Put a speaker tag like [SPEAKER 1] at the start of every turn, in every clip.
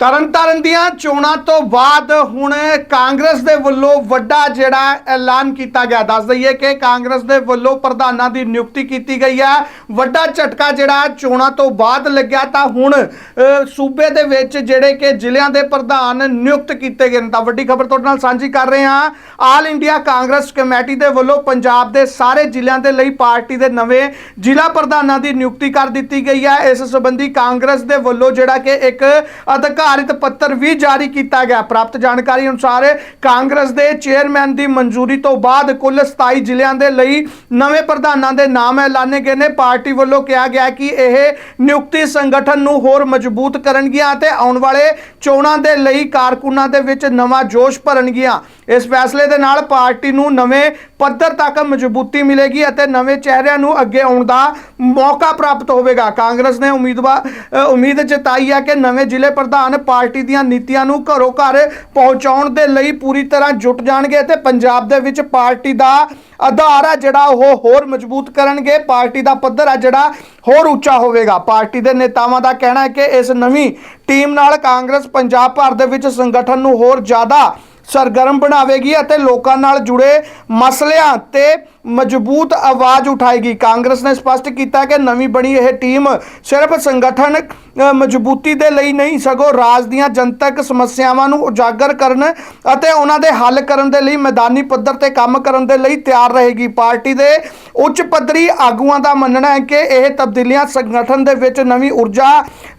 [SPEAKER 1] ਤਰਨਤਾਰਨ ਦੀਆਂ ਚੋਣਾਂ ਤੋਂ ਬਾਅਦ ਹੁਣ ਕਾਂਗਰਸ ਦੇ ਵੱਲੋਂ ਵੱਡਾ ਜਿਹੜਾ ਐਲਾਨ ਕੀਤਾ ਗਿਆ। ਦੱਸ ਦਈਏ ਕਿ ਕਾਂਗਰਸ ਦੇ ਵੱਲੋਂ ਪ੍ਰਧਾਨਾਂ ਦੀ ਨਿਯੁਕਤੀ ਕੀਤੀ ਗਈ ਹੈ। ਵੱਡਾ ਝਟਕਾ ਜਿਹੜਾ ਚੋਣਾਂ ਤੋਂ ਬਾਅਦ ਲੱਗਿਆ ਤਾਂ ਹੁਣ ਸੂਬੇ ਦੇ ਵਿੱਚ ਜਿਹੜੇ ਕਿ ਜ਼ਿਲ੍ਹਿਆਂ ਦੇ ਪ੍ਰਧਾਨ ਨਿਯੁਕਤ ਕੀਤੇ ਗਏ ਨੇ। ਤਾਂ ਵੱਡੀ ਖਬਰ ਤੁਹਾਡੇ ਨਾਲ ਸਾਂਝੀ ਕਰ ਰਹੇ ਹਾਂ। ਆਲ ਇੰਡੀਆ ਕਾਂਗਰਸ ਕਮੇਟੀ ਦੇ ਵੱਲੋਂ ਪੰਜਾਬ ਦੇ ਸਾਰੇ ਜ਼ਿਲ੍ਹਿਆਂ ਦੇ ਲਈ ਪਾਰਟੀ ਦੇ ਨਵੇਂ ਜ਼ਿਲ੍ਹਾ ਪ੍ਰਧਾਨਾਂ ਦੀ ਨਿਯੁਕਤੀ ਕਰ ਦਿੱਤੀ ਗਈ ਹੈ। ਇਸ ਸੰਬੰਧੀ ਕਾਂਗਰਸ ਦੇ ਵੱਲੋਂ ਜਿਹੜਾ ਕਿ ਇੱਕ ਅਧਿਕਾਰ ਅਧਿਕਾਰਿਤ ਪੱਤਰ ਵੀ ਜਾਰੀ ਕੀਤਾ ਗਿਆ। ਪ੍ਰਾਪਤ ਜਾਣਕਾਰੀ ਅਨੁਸਾਰ ਕਾਂਗਰਸ ਦੇ ਚੇਅਰਮੈਨ ਦੀ ਮਨਜ਼ੂਰੀ ਤੋਂ ਬਾਅਦ ਕੁੱਲ 27 ਜ਼ਿਲ੍ਹਿਆਂ ਦੇ ਲਈ ਨਵੇਂ ਪ੍ਰਧਾਨਾਂ ਦੇ ਨਾਮ ਐਲਾਨੇ ਗਏ ਨੇ। ਪਾਰਟੀ ਵੱਲੋਂ ਕਿਹਾ ਗਿਆ ਕਿ ਇਹ ਨਿਯੁਕਤੀ ਸੰਗਠਨ ਨੂੰ ਹੋਰ ਮਜ਼ਬੂਤ ਕਰਨਗੀਆਂ ਅਤੇ ਆਉਣ ਵਾਲੇ ਚੋਣਾਂ ਦੇ ਲਈ ਕਾਰਕੁਨਾਂ ਦੇ ਵਿੱਚ ਨਵਾਂ ਜੋਸ਼ ਭਰਨਗੀਆਂ। ਇਸ ਫੈਸਲੇ ਦੇ ਨਾਲ ਪਾਰਟੀ ਨੂੰ ਨਵੇਂ ਪੱਧਰ ਤੱਕ ਮਜ਼ਬੂਤੀ ਮਿਲੇਗੀ ਅਤੇ ਨਵੇਂ ਚਿਹਰਿਆਂ ਨੂੰ ਅੱਗੇ ਆਉਣ ਦਾ ਮੌਕਾ ਪ੍ਰਾਪਤ ਹੋਵੇਗਾ। ਕਾਂਗਰਸ ਨੇ ਉਮੀਦਵਾਰ ਉਮੀਦ ਜਤਾਈ ਹੈ ਕਿ ਨਵੇਂ ਜ਼ਿਲ੍ਹੇ ਪ੍ਰਧਾਨ ਪਾਰਟੀ ਦੀਆਂ ਨੀਤੀਆਂ ਨੂੰ ਘਰੋਂ ਘਰ ਪਹੁੰਚਾਉਣ ਦੇ ਲਈ ਪੂਰੀ ਤਰ੍ਹਾਂ ਜੁਟ ਜਾਣਗੇ ਤੇ ਪੰਜਾਬ ਦੇ ਵਿੱਚ ਪਾਰਟੀ ਦਾ ਆਧਾਰ ਹੈ ਜਿਹੜਾ ਉਹ ਹੋਰ ਮਜ਼ਬੂਤ ਕਰਨਗੇ, ਪਾਰਟੀ ਦਾ ਪੱਧਰ ਹੈ ਜਿਹੜਾ ਹੋਰ ਉੱਚਾ ਹੋਵੇਗਾ। ਪਾਰਟੀ ਦੇ ਨੇਤਾਵਾਂ ਦਾ ਕਹਿਣਾ ਹੈ ਕਿ ਇਸ ਨਵੀਂ ਟੀਮ ਨਾਲ ਕਾਂਗਰਸ ਪੰਜਾਬ ਭਰ ਦੇ ਵਿੱਚ ਸੰਗਠਨ ਨੂੰ ਹੋਰ ਜ਼ਿਆਦਾ ਸਰਗਰਮ ਬਣਾਵੇਗੀ ਅਤੇ ਲੋਕਾਂ ਨਾਲ ਜੁੜੇ ਮਸਲਿਆਂ ਤੇ ਮਜ਼ਬੂਤ ਆਵਾਜ਼ ਉਠਾਏਗੀ। ਕਾਂਗਰਸ ਨੇ ਸਪਸ਼ਟ ਕੀਤਾ ਕਿ ਨਵੀਂ ਬਣੀ ਇਹ ਟੀਮ ਸਿਰਫ ਸੰਗਠਨ ਮਜ਼ਬੂਤੀ ਦੇ ਲਈ ਨਹੀਂ, ਸਗੋਂ ਰਾਜ ਦੀਆਂ ਜਨਤਕ ਸਮੱਸਿਆਵਾਂ ਨੂੰ ਉਜਾਗਰ ਕਰਨ ਅਤੇ ਉਹਨਾਂ ਦੇ ਹੱਲ ਕਰਨ ਦੇ ਲਈ ਮੈਦਾਨੀ ਪੱਧਰ ਤੇ ਕੰਮ ਕਰਨ ਦੇ ਲਈ ਤਿਆਰ ਰਹੇਗੀ। ਪਾਰਟੀ ਦੇ ਉੱਚ ਪੱਧਰੀ ਆਗੂਆਂ ਦਾ ਮੰਨਣਾ ਹੈ ਕਿ ਇਹ ਤਬਦੀਲੀਆਂ ਸੰਗਠਨ ਦੇ ਵਿੱਚ ਨਵੀਂ ਊਰਜਾ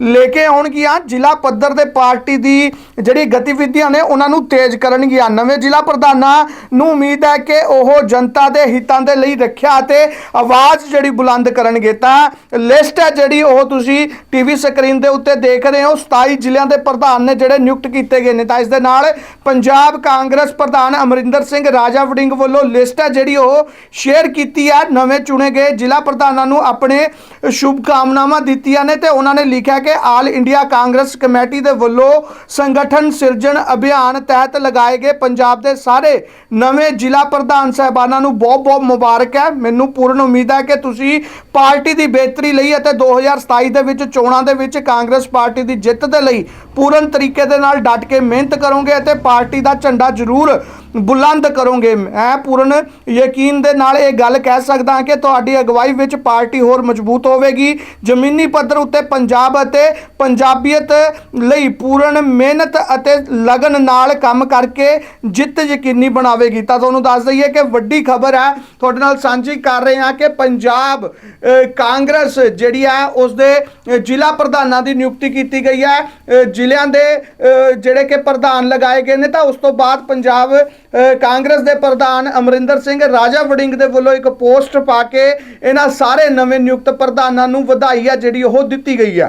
[SPEAKER 1] ਲੈ ਕੇ ਆਉਣਗੀਆਂ। ਜ਼ਿਲ੍ਹਾ ਪੱਧਰ ਦੇ ਪਾਰਟੀ ਦੀ ਜਿਹੜੀ ਗਤੀਵਿਧੀਆਂ ਨੇ, ਉਹਨਾਂ ਨੂੰ ਤੇਜ਼ ਕਰਨਗੀਆਂ। ਨਵੇਂ ਜ਼ਿਲ੍ਹਾ ਪ੍ਰਧਾਨਾਂ ਨੂੰ ਉਮੀਦ ਹੈ ਕਿ ਉਹ ਜਨਤਾ ਦੇ ਹਿੱਤਾਂ ਦੇ ਲਈ ਰੱਖਿਆ ਅਤੇ ਆਵਾਜ਼ ਜਿਹੜੀ ਬੁਲੰਦ ਕਰਨਗੇ ਤਾਂ ਲਿਸਟ ਹੈ ਜਿਹੜੀ ਉਹ ਤੁਸੀਂ ਟੀਵੀ ਸਕਰੀਨ ਦੇ ਉੱਤੇ ਦੇਖ ਰਹੇ ਹੋ। 27 ਜ਼ਿਲ੍ਹਿਆਂ ਦੇ ਪ੍ਰਧਾਨ ਨੇ ਜਿਹੜੇ ਨਿਯੁਕਤ ਕੀਤੇ ਗਏ ਨੇ। ਤਾਂ ਇਸ ਦੇ ਨਾਲ ਪੰਜਾਬ ਕਾਂਗਰਸ ਪ੍ਰਧਾਨ ਅਮਰਿੰਦਰ ਸਿੰਘ ਰਾਜਾ ਵੜਿੰਗ ਵੱਲੋਂ ਲਿਸਟ ਹੈ ਜਿਹੜੀ ਉਹ ਸ਼ੇਅਰ ਕੀਤੀ ਹੈ। ਨਵੇਂ ਚੁਣੇ ਗਏ ਜ਼ਿਲ੍ਹਾ ਪ੍ਰਧਾਨਾਂ ਨੂੰ ਆਪਣੇ ਸ਼ੁਭ ਕਾਮਨਾਵਾਂ ਦਿੱਤੀਆਂ ਨੇ ਤੇ ਉਹਨਾਂ ਨੇ ਲਿਖਿਆ ਕਿ ਆਲ ਇੰਡੀਆ ਕਾਂਗਰਸ ਕਮੇਟੀ ਦੇ ਵੱਲੋਂ ਸੰਗਠਨ ਸਿਰਜਣ ਅਭਿਆਨ ਤਹਿਤ ਲਗਾਏ ਗਏ ਪੰਜਾਬ ਦੇ ਸਾਰੇ ਨਵੇਂ ਜ਼ਿਲ੍ਹਾ ਪ੍ਰਧਾਨ ਸਾਹਿਬਾਨਾਂ ਨੂੰ ਬਹੁਤ-ਬਹੁਤ ਮੁਬਾਰਕ ਹੈ। ਮੈਨੂੰ ਪੂਰਨ ਉਮੀਦ ਹੈ ਕਿ ਤੁਸੀਂ ਪਾਰਟੀ ਦੀ ਬਿਹਤਰੀ ਲਈ ਅਤੇ 2027 ਦੇ ਵਿੱਚ ਚੋਣਾਂ ਦੇ ਵਿੱਚ ਕਾਂਗਰਸ ਪਾਰਟੀ ਦੀ ਜਿੱਤ ਦੇ ਲਈ ਪੂਰਨ ਤਰੀਕੇ ਦੇ ਨਾਲ ਡਟ ਕੇ ਮਿਹਨਤ ਕਰੋਗੇ ਅਤੇ ਪਾਰਟੀ ਦਾ ਝੰਡਾ ਜ਼ਰੂਰ ਬੁਲੰਦ ਕਰੋਗੇ। ਮੈਂ ਪੂਰਨ ਯਕੀਨ ਦੇ ਨਾਲ ਇਹ ਗੱਲ ਕਹਿ ਸਕਦਾ ਹਾਂ ਕਿ ਤੁਹਾਡੀ ਅਗਵਾਈ ਵਿੱਚ ਪਾਰਟੀ ਹੋਰ ਮਜ਼ਬੂਤ ਹੋਵੇਗੀ। ਜ਼ਮੀਨੀ ਪੱਧਰ ਉੱਤੇ ਪੰਜਾਬ ਅਤੇ ਪੰਜਾਬੀਅਤ ਲਈ ਪੂਰਨ ਮਿਹਨਤ ਅਤੇ ਲਗਨ ਨਾਲ ਕੰਮ ਕਰਕੇ ਜਿੱਤ ਯਕੀਨੀ ਬਣਾਵੇਗੀ। ਤਾਂ ਤੁਹਾਨੂੰ ਦੱਸ ਦਈਏ ਕਿ ਵੱਡੀ ਖਬਰ ਹੈ ਤੁਹਾਡੇ ਨਾਲ ਸਾਂਝੀ ਕਰ ਰਹੇ ਹਾਂ ਕਿ ਪੰਜਾਬ ਕਾਂਗਰਸ ਜਿਹੜੀ ਹੈ ਉਸ ਦੇ ਜ਼ਿਲ੍ਹਾ ਪ੍ਰਧਾਨਾਂ ਦੀ ਨਿਯੁਕਤੀ ਕੀਤੀ ਗਈ ਹੈ। ਅ, ਜ਼ਿਲ੍ਹਿਆਂ ਦੇ ਜਿਹੜੇ ਕਿ ਪ੍ਰਧਾਨ ਲਗਾਏ ਗਏ ਨੇ, ਤਾਂ ਉਸ ਤੋਂ ਬਾਅਦ ਪੰਜਾਬ ਕਾਂਗਰਸ ਦੇ ਪ੍ਰਧਾਨ ਅਮਰਿੰਦਰ ਸਿੰਘ ਰਾਜਾ ਵੜਿੰਗ ਦੇ ਵੱਲੋਂ ਇੱਕ ਪੋਸਟ ਪਾ ਕੇ ਇਹਨਾਂ ਸਾਰੇ ਨਵੇਂ ਨਿਯੁਕਤ ਪ੍ਰਧਾਨਾਂ ਨੂੰ ਵਧਾਈ ਆ ਜਿਹੜੀ ਉਹ ਦਿੱਤੀ ਗਈ ਆ।